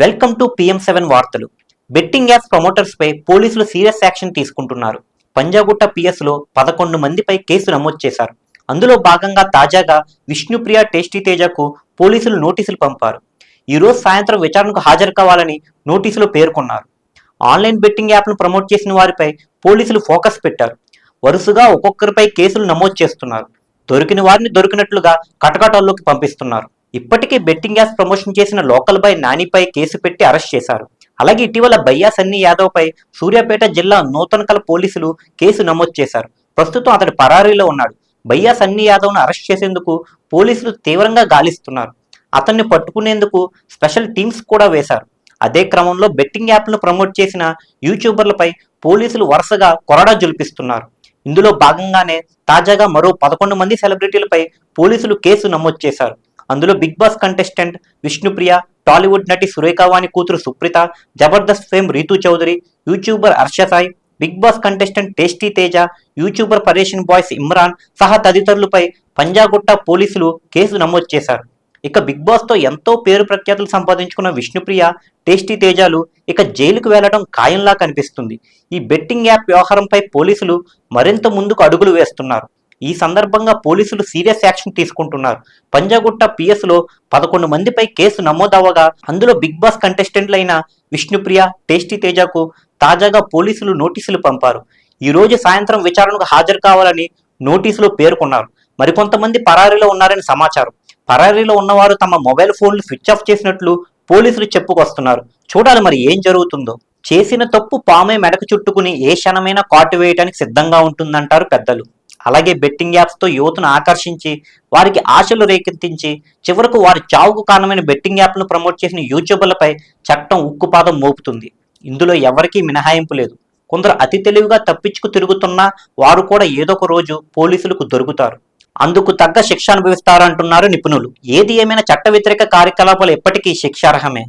Welcome to PM seven వార్తలు. Betting apps promoters పై పోలీసులు సీరియస్ యాక్షన్ తీసుకుంటున్నారు. పంజాగుట్ట పిఎస్లో పదకొండు మందిపై కేసు నమోదు చేశారు. అందులో భాగంగా తాజాగా విష్ణుప్రియ టేస్టీ తేజకు పోలీసులు నోటీసులు పంపారు. ఈరోజు సాయంత్రం విచారణకు హాజరు కావాలని నోటీసులు పేర్కొన్నారు. ఆన్లైన్ బెట్టింగ్ యాప్ను ప్రమోట్ చేసిన వారిపై పోలీసులు ఫోకస్ పెట్టారు. వరుసగా ఒక్కొక్కరిపై కేసులు నమోదు చేస్తున్నారు. దొరికిన వారిని దొరికినట్లుగా కటకటాల్లోకి పంపిస్తున్నారు. ఇప్పటికే బెట్టింగ్ యాప్స్ ప్రమోషన్ చేసిన లోకల్ బై నానిపై కేసు పెట్టి అరెస్ట్ చేశారు. అలాగే ఇటీవల బయ్యా సన్నీ యాదవ్పై సూర్యాపేట జిల్లా నూతనకల పోలీసులు కేసు నమోదు చేశారు. ప్రస్తుతం అతడు పరారీలో ఉన్నాడు. బయ్యా సన్నీ యాదవ్ను అరెస్ట్ చేసేందుకు పోలీసులు తీవ్రంగా గాలిస్తున్నారు. అతన్ని పట్టుకునేందుకు స్పెషల్ టీమ్స్ కూడా వేశారు. అదే క్రమంలో బెట్టింగ్ యాప్లను ప్రమోట్ చేసిన యూట్యూబర్లపై పోలీసులు వరుసగా కొరడా జులిపిస్తున్నారు. ఇందులో భాగంగానే తాజాగా మరో పదకొండు మంది సెలబ్రిటీలపై పోలీసులు కేసు నమోదు చేశారు. అందులో Bigg Boss contestant Vishnupriya Tollywood నటి సురేఖావాణి కూతురు Supritha Jabardasth fame Rithu Chowdary YouTuber Harsha Sai Bigg Boss contestant tasty Teja YouTuber Pareshan boys Imran సహా తదితరులపై పంజాగుట్ట పోలీసులు కేసు నమోదు చేశారు. ఇక బిగ్ బాస్తో ఎంతో పేరు ప్రఖ్యాతులు సంపాదించుకున్న విష్ణుప్రియ టేస్టీ తేజాలు ఇక జైలుకు వెళ్ళడం ఖాయంలా కనిపిస్తుంది. ఈ బెట్టింగ్ యాప్ వ్యవహారంపై పోలీసులు మరింత ముందుకు అడుగులు వేస్తున్నారు. ఈ సందర్భంగా పోలీసులు సీరియస్ యాక్షన్ తీసుకుంటున్నారు. పంజాగుట్ట పిఎస్లో పదకొండు మందిపై కేసు నమోదవగా అందులో బిగ్ బాస్ కంటెస్టెంట్లైన విష్ణుప్రియ టేస్టీ తేజకు తాజాగా పోలీసులు నోటీసులు పంపారు. ఈ రోజు సాయంత్రం విచారణకు హాజరు కావాలని నోటీసులు పేర్కొన్నారు. మరికొంతమంది పరారీలో ఉన్నారని సమాచారం. పరారీలో ఉన్నవారు తమ మొబైల్ ఫోన్లు స్విచ్ ఆఫ్ చేసినట్లు పోలీసులు చెప్పుకొస్తున్నారు. చూడాలి మరి ఏం జరుగుతుందో. చేసిన తప్పు పామే మెడకు చుట్టుకుని ఏ క్షణమైనా కాటు వేయడానికి సిద్ధంగా ఉంటుందంటారు పెద్దలు. అలాగే బెట్టింగ్ యాప్స్తో యువతను ఆకర్షించి వారికి ఆశలు రేకెత్తించి చివరకు వారి చావుకు కారణమైన బెట్టింగ్ యాప్ను ప్రమోట్ చేసిన యూట్యూబర్లపై చట్టం ఉక్కుపాదం మోపుతుంది. ఇందులో ఎవరికీ మినహాయింపు లేదు. కొందరు అతి తెలివిగా తప్పించుకు తిరుగుతున్నా వారు కూడా ఏదో ఒక రోజు పోలీసులకు దొరుకుతారు. అందుకు తగ్గ శిక్ష అనుభవిస్తారంటున్నారు నిపుణులు. ఏది ఏమైనా చట్ట వ్యతిరేక కార్యకలాపాలు ఎప్పటికీ శిక్షార్హమే.